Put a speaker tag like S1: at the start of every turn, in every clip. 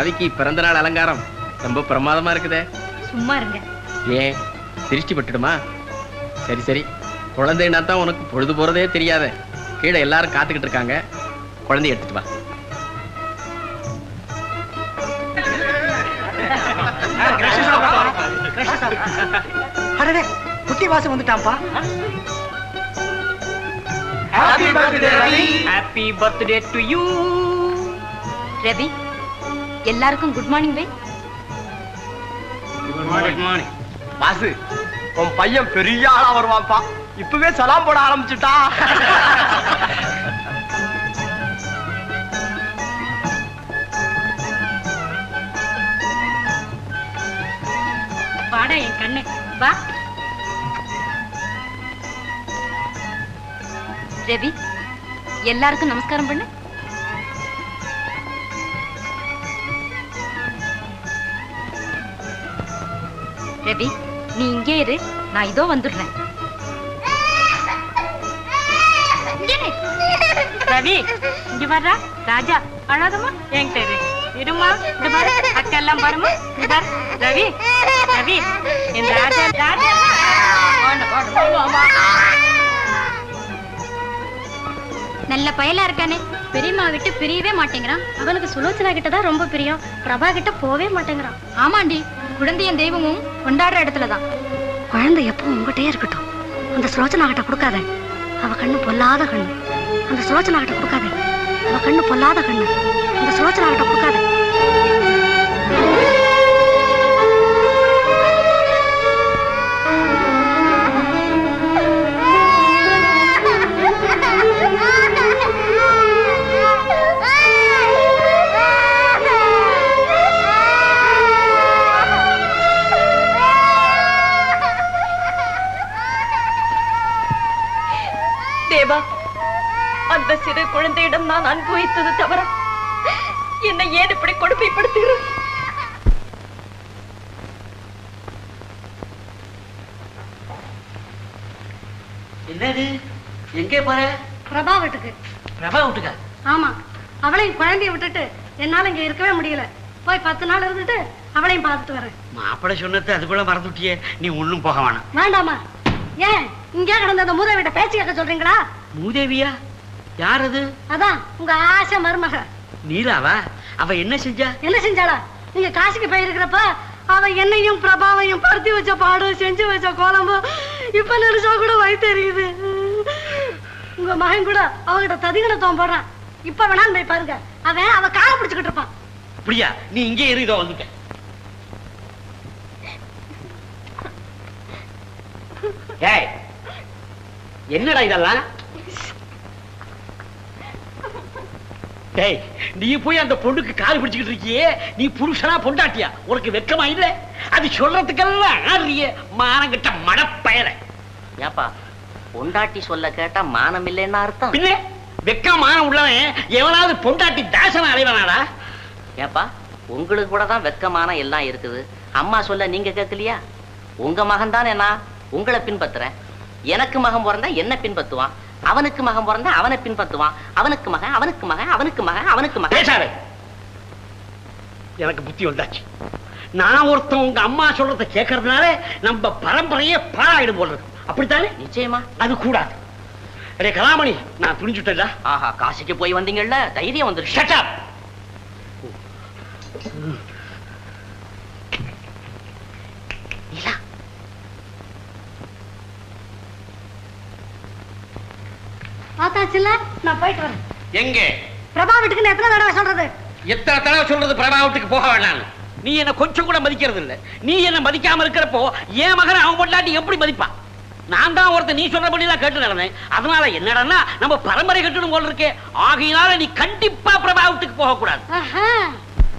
S1: ரவிக்கு பிறந்த நாள் அலங்காரம் ரொம்ப பிரமாதமா இருக்குதே.
S2: சும்மா இருங்க.
S1: ஏன்? திருஷ்டி பட்டுடுமா? சரி சரி. குழந்தைன்னா தான் உனக்கு பொழுது போறதே தெரியாத. கீழே எல்லாரும் காத்துக்கிட்டு இருக்காங்க. குழந்தைய எடுத்துட்டு வா.
S3: அடடே குட்டி வாசம் வந்துட்டான்ப்பா.
S2: Happy birthday to you Ravi எல்லாருக்கும் குட் மார்னிங் வை
S3: வாசு உன் பையன் பெரிய ஆளா வருவான்ப்பா. இப்பவே சலாம் போட ஆரம்பிச்சுட்டா.
S2: வாடா என் கண்ணு. வா. ரவி எல்லாருக்கும் நமஸ்காரம் பண்ணு. ரவி நீ இங்கே இரு. நான் இதோ வந்துடுறேன். ரவி இங்க வர்றா. ராஜா அழாதம்மா. என்கிட்ட இரு. இருமா இந்த பாரு. அக்கா எல்லாம் பாருமா இந்த ரவி ரவி இந்த ராஜா ராஜா.
S4: நல்ல பயலா இருக்கானே. பெரியம்மா விட்டு பிரியவே மாட்டேங்கிறான். அவனுக்கு சுலோச்சனா கிட்ட தான் ரொம்ப பிரியம். பிரபா கிட்ட போவே மாட்டேங்கிறான்.
S2: ஆமாண்டி குழந்தையும் தெய்வமும் கொண்டாடுற இடத்துல தான்
S4: குழந்தை எப்பவும் உங்ககிட்டயே இருக்கட்டும். அந்த சுலோச்சனா கிட்ட கொடுக்காத. அவ கண்ணு பொல்லாத கண்ணு. அந்த சுலோச்சனா கிட்ட கொடுக்காத. அவ கண்ணு பொல்லாத கண்ணு. அந்த சுலோச்சனா கிட்ட கொடுக்காத.
S2: குழந்தையிடம் நான் அனுபவித்தது தவிர என்னை ஏன் இப்படி கொடுமைப்படுத்துகிறேன்
S3: என்னது? எங்கே போற?
S4: பிரபா வீட்டுக்கு.
S3: பிரபா விட்டுக்க?
S4: ஆமா. அவளையும் குழந்தைய விட்டுட்டு என்னால இங்க இருக்கவே முடியல. போய் பத்து நாள் இருந்துட்டு அவளையும் பார்த்துட்டு வரேன்.
S3: மாப்பிள்ளை சொன்னது அதுக்குள்ள மறந்துட்டியே. நீ ஒண்ணும் போக வேணாம்.
S4: வேண்டாமா ஏன்? இங்கே கிடந்த அந்த மூதை வீட்டை பேச்சு கேட்க சொல்றீங்களா?
S3: மூதேவியா? யார் அது?
S4: அதான் உங்க ஆசை மருமக.
S3: நீலாவா? அவ என்ன செஞ்சா?
S4: என்ன செஞ்சாளா? நீங்க காசிக்கு போயிருக்கிறப்ப அவ என்னையும் பிரபாவையும் பருத்தி வச்ச பாடு செஞ்சு வச்ச குழம்பு இப்ப நினைச்சா கூட வயித்தெரியுது உங்க மகன் கூட அவகிட்ட ததிகணத்துவம் போடுறான். இப்ப வேணாலும் போய் பாருங்க. அவன் அவ காலை பிடிச்சுக்கிட்டு இருப்பான்.
S3: அப்படியா? நீ இங்கே இரு இதோ வந்துட்ட ஏய் என்னடா இதெல்லாம்? டேய் நீ போய் அந்த பொண்ணுக்கு கால் பிடிச்சுக்கிட்டு இருக்கியே? நீ புருஷனா பொண்டாட்டியா? உனக்கு வெக்கமா இல்ல? அது சொல்றதுக்கெல்லாம் ஆடுறிய மானங்கிட்ட மடப்பயல
S5: ஏப்பா பொண்டாட்டி சொல்ல கேட்டா மானம் இல்லைன்னா அர்த்தம்?
S3: பின்ன வெக்கம் மானம் உள்ளவன் எவனாவது பொண்டாட்டி தாசன அலைவனாடா
S5: ஏப்பா உங்களுக்கு கூட தான் வெக்கமான எல்லாம் இருக்குது. அம்மா சொல்ல நீங்க கேட்கலையா? உங்க மகன் தானே நான் உங்களை பின்பற்றுறேன் எனக்கு மகன் பிறந்தா என்ன பின்பற்றுவான் அவனுக்கு மகன் பிறந்தா அவனை பின்பற்றுவான். அவனுக்கு மகன் அவனுக்கு மகன் அவனுக்கு மகன் அவனுக்கு மகன்.
S3: பேசாத எனக்கு புத்தி வந்தாச்சு. நான் ஒருத்தன் உங்க அம்மா சொல்றத கேட்கறதுனால நம்ம பரம்பரையே பாழாயிடும் போல இருக்கு. அப்படித்தானே?
S5: நிச்சயமா.
S3: அது கூடாது. அடே கலாமணி நான் துணிஞ்சுட்டேன்டா.
S5: ஆஹா காசிக்கு போய் வந்தீங்கல்ல? தைரியம் வந்துருச்சு.
S3: ஷட் அப்
S5: நிலா,
S4: பார்த்தாச்சுல்ல? நான் போயிட்டு வரேன்.
S3: எங்க?
S4: பிரபா வீட்டுக்கு எத்தனை தடவை சொல்றது?
S3: எத்தனை தடவை சொல்றது பிரபாவத்துக்கு போக வேண்டாம். நீ என்ன கொஞ்சம் கூட மதிக்கிறது இல்ல நீ என்ன மதிக்காம இருக்கிறப்போ என் மகனை அவன் பொண்டாட்டி எப்படி மதிப்பான் நான் தான் நீ சொல்றபடி தான் கேட்டு நடந்தேன். அதனால என்னடா நம்ம பரம்பரை கட்டணும் போல இருக்கே. ஆகையினால நீ கண்டிப்பா பிரபாவத்துக்கு போக கூடாது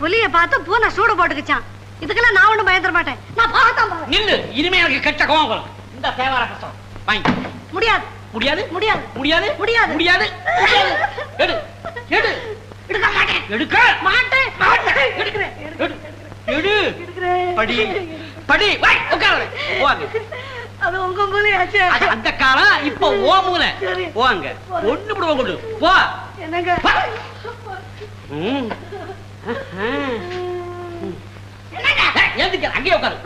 S4: புலிய பார்த்து பூனை சூடு போட்டுக்கிச்சான். இதுக்கெல்லாம் நான் ஒண்ணும் பயந்துட மாட்டேன். நான் போகத்தான்
S3: நில்லு இனிமே எனக்கு கெட்ட கோவம் இந்த தேவார புத்தகம் வாங்கி.
S4: முடியாது.
S3: முடியாது?
S4: முடியாது.
S3: முடியாது?
S4: முடியாது.
S3: முடியாது. எடு. எடு.
S4: எடுக்க மாட்டேன்.
S3: எடுக்க.
S4: மாட்டேன்.
S3: மாட்டேன்.
S4: எடுக்கிறேன்.
S3: எடு. படி. படி. வை உட்காரு. போவாங்க.
S4: அது உங்க மூலையாச்சே
S3: அந்த காலம் இப்போ ஓ மூலை
S4: சரி.
S3: போவாங்க. ஒண்ணு விடுவோம் கொண்டு. போ.
S4: என்னங்க?
S3: அங்கேயே உட்காரு.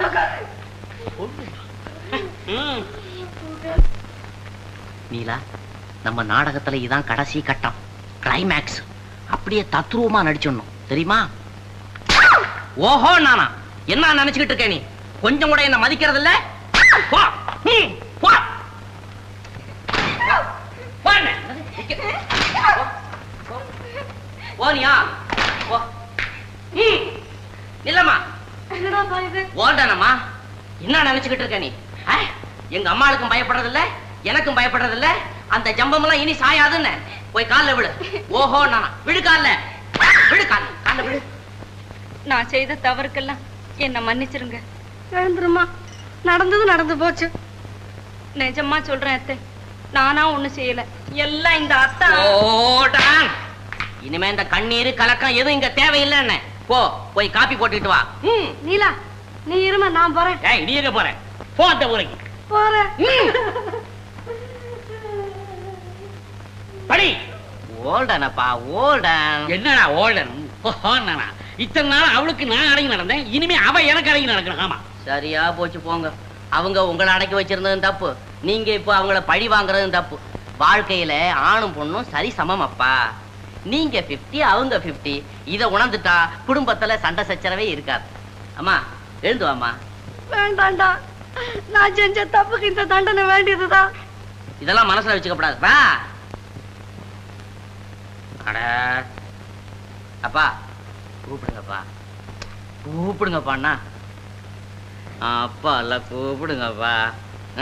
S3: ம்.
S5: நீலா நம்ம நாடகத்துல இதான் கடைசி கட்டம் கிளைமேக்ஸ் அப்படியே தத்ரூபமா நடிச்சிடணும். தெரியுமா? ஓஹோ நானா என்ன நினைச்சுக்கிட்டு இருக்க நீ? கொஞ்சம் கூட என்ன மதிக்கிறது இல்ல. இல்லம்மா என்ன? நினைச்சுக்கிட்டு இருக்க நீ? எங்க அம்மாளுக்கும் பயப்படுறது இல்ல? எனக்கும் பயப்படுறது இல்ல அந்த ஜம்பமெல்லாம் இனி சாயாதுன்னு. போய் கால்ல விடு. ஓஹோ நானா விடு கால்ல. விடு கால்ல. கால்ல விடு.
S2: நான் செய்த தவறுக்கெல்லாம் என்ன மன்னிச்சிருங்க.
S4: எழுந்துருமா நடந்தது நடந்து போச்சு.
S2: நிஜமா சொல்றேன் அத்தை. நானா ஒண்ணு செய்யல. எல்லாம் இந்த அத்தா.
S5: ஓடான் இனிமே இந்த கண்ணீர் கலக்கம் எதுவும் இங்க தேவையில்லைன்னு. போ போய் காப்பி போட்டுட்டு வா. ம்.
S4: நீலா நீ இருமா நான் போறேன்.
S3: ஏய் நீ எங்க போற? போ அந்த ஊருக்கு.
S4: போறேன்.
S5: ஓல்டனப்பா ஓல்டன்.
S3: என்னடா ஓல்டன்? ஓஹோண்ணா இத்தனை நாள் அவளுக்கு நான் அடங்கி நடந்தேன் இனிமே அவ எனக்கு அடங்கி நடக்கணும் ஆமா.
S5: சரியா போச்சு போங்க. அவங்க உங்களை அடக்கி வச்சிருந்ததும் தப்பு. நீங்க இப்போ அவங்கள பழி வாங்குறதும் தப்பு. வாழ்க்கையில ஆணும் பொண்ணும் சரி சமம் அப்பா. நீங்க 50 அவங்க 50 இத உணர்ந்துட்டா குடும்பத்துல சண்டை சச்சரவே இருக்காது. அம்மா எழுந்து வாம்மா.
S4: வேண்டாம்டா. நான் செஞ்ச தப்புக்கு இந்த தண்டனை வேண்டியதுதான்.
S5: இதெல்லாம் மனசுல வச்சுக்கப்படாது வா. அட. அப்பா கூப்பிடுங்கப்பா. கூப்பிடுங்கப்பா அண்ணா அப்பா இல்ல கூப்பிடுங்கப்பா.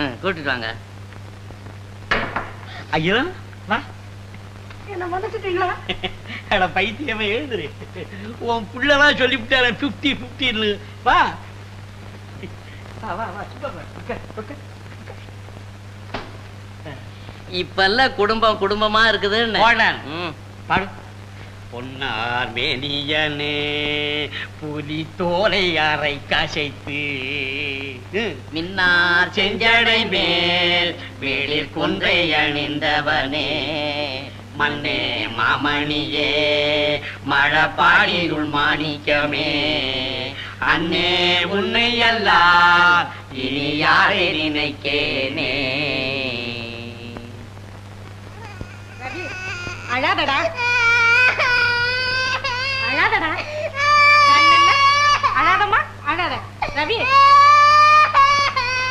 S5: ம் கூட்டிட்டு வாங்க.
S3: ஐயோ வா.
S4: என்ன மன்னிச்சிட்டீங்களா?
S3: அட பைத்தியமே எழுதுரு உன் புள்ளலாம் சொல்லிவிட்டார பிப்டி பிப்டின்னு வா.
S5: இப்பெல்லாம் குடும்பம் குடும்பமா இருக்குதுன்னு.
S3: பாடு. பொன்னார் மேனியனே புலி தோலை அறை கசைத்து.
S5: மின்னார் செஞ்சடை மேல் வேளிர் கொன்றை அணிந்தவனே. மண்ணே மாமணியே மழப்பாடியுள் மாணிக்கமே. அன்னே உன்னை அல்லா இனி யாரை நினைக்கேனே.
S2: அழாதடா. அழாதடா. கண்ணல்ல அழாதம்மா அழாத. ரவி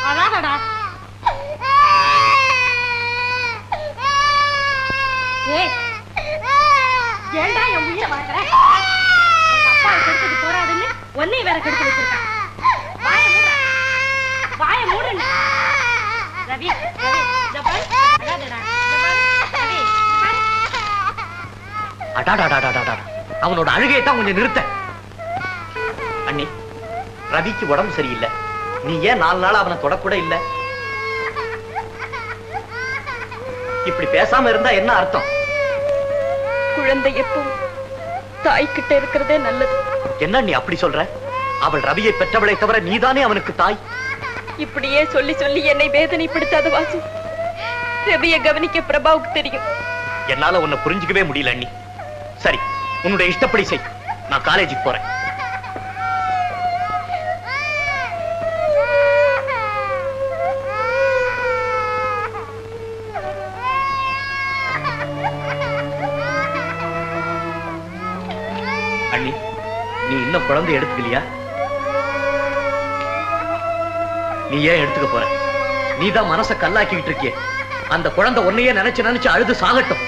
S2: அழாதடா. ஏய் ஏன்டா என் உயிரை வாங்குற அப்பா கெடுத்துட்டு போறாதுன்னு ஒன்னையும் வேற கெடுத்து வச்சிருக்கான் வாய மூடு. வாய மூடுன்னு. ரவி ரவி இத அழாதடா இத பாரு ரவி இத பாரு
S6: அடாடாடாடாடாடா அவனோட அழுகையை தான் கொஞ்சம் நிறுத்த. அண்ணி ரவிக்கு உடம்பு சரியில்லை. நீ ஏன் நாலு நாள் அவனை தொடக்கூட இல்ல? இப்படி பேசாம இருந்தா என்ன அர்த்தம்?
S2: குழந்தை எப்பவும் தாய்கிட்ட இருக்கிறதே நல்லது.
S6: என்ன நீ அப்படி சொல்ற? அவள் ரவியை பெற்றவளை தவிர நீதானே அவனுக்கு தாய்?
S2: இப்படியே சொல்லி சொல்லி என்னை வேதனைப்படுத்தாத வாசு. ரவியை கவனிக்க பிரபாவுக்கு தெரியும்.
S6: என்னால உன்னை புரிஞ்சுக்கவே முடியல அண்ணி. சரி உன்னுடைய இஷ்டப்படி செய். நான் காலேஜுக்கு போறேன். அண்ணி நீ இன்னும் குழந்தை எடுத்துக்கலையா? நீ ஏன் எடுத்துக்க போற? நீதான் மனச கல்லாக்கிட்டு இருக்கியே. அந்த குழந்தை உன்னையே நினைச்சு நினைச்சு அழுது சாகட்டும்.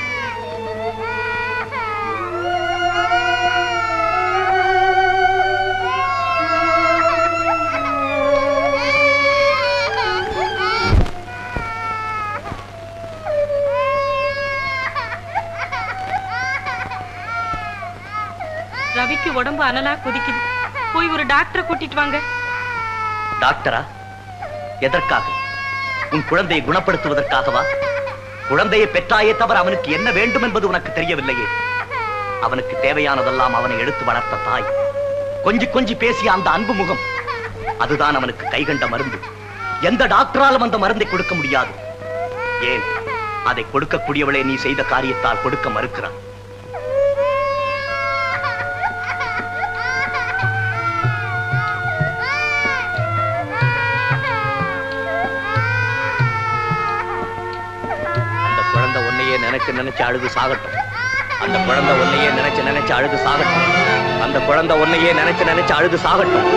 S2: உடம்பு அனலா கொதிக்குது. போய் ஒரு டாக்டரை கூட்டிட்டு வாங்க.
S6: டாக்டரா? எதற்காக? உன் குழந்தையை குணப்படுத்துவதற்காகவா? குழந்தையை பெற்றாயே தவிர அவனுக்கு என்ன வேண்டும் என்பது உனக்கு தெரியவில்லையே. அவனுக்கு தேவையானதெல்லாம் அவனை எடுத்து வளர்த்த தாய். கொஞ்சி கொஞ்சி பேசிய அந்த அன்பு முகம் அதுதான் அவனுக்கு கைகண்ட மருந்து. எந்த டாக்டராலும் அந்த மருந்தை கொடுக்க முடியாது. ஏன்? அதை கொடுக்கக்கூடியவளே நீ செய்த காரியத்தால் கொடுக்க மறுக்கிறான். நினைச்சு நினைச்சு அழுது சாகட்டும். அந்த குழந்தை உன்னையே நினைச்சு நினைச்சு அழுது சாகட்டும். அந்த குழந்தை உன்னையே நினைச்சு நினைச்சு அழுது சாகட்டும்.